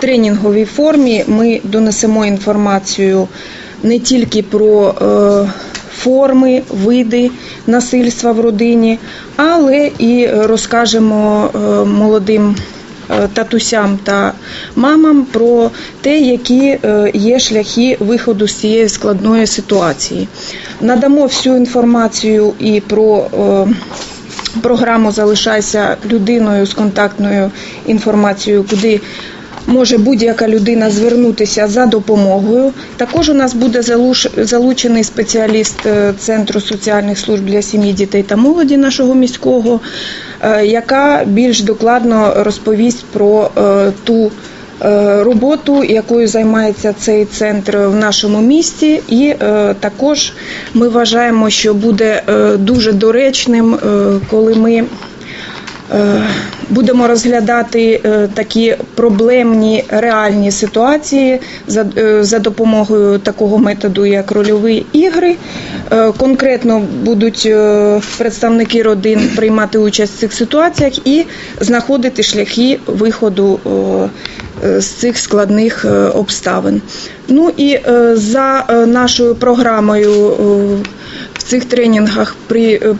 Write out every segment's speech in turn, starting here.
тренінговій формі ми донесемо інформацію не тільки про е, форми, види насильства в родині, але і розкажемо е, молодим е, татусям та мамам про те, які є шляхи виходу з цієї складної ситуації. Надамо всю інформацію і про програму Залишайся людиною з контактною інформацією, куди може будь-яка людина звернутися за допомогою. Також у нас буде залучений спеціаліст е, Центру соціальних служб для сім'ї, дітей та молоді нашого міського, е, яка більш докладно розповість про е, ту роботу, якою займається цей центр в нашому місті, і також ми вважаємо, що буде дуже доречним, коли ми. Е, Будемо розглядати е, такі проблемні реальні ситуації за, е, за допомогою такого методу, як рольові ігри. Конкретно будуть представники родин приймати участь в цих ситуаціях і знаходити шляхи виходу з цих складних обставин. Ну і за нашою програмою. в цих тренінгах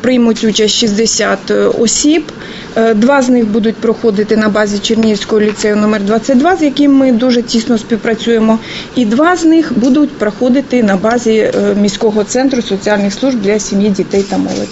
приймуть участь 60 осіб. Е, Два з них будуть проходити на базі Чернігівського ліцею номер 22, з яким ми дуже тісно співпрацюємо. І два з них будуть проходити на базі е, міського центру соціальних служб для сім'ї, дітей та молоді.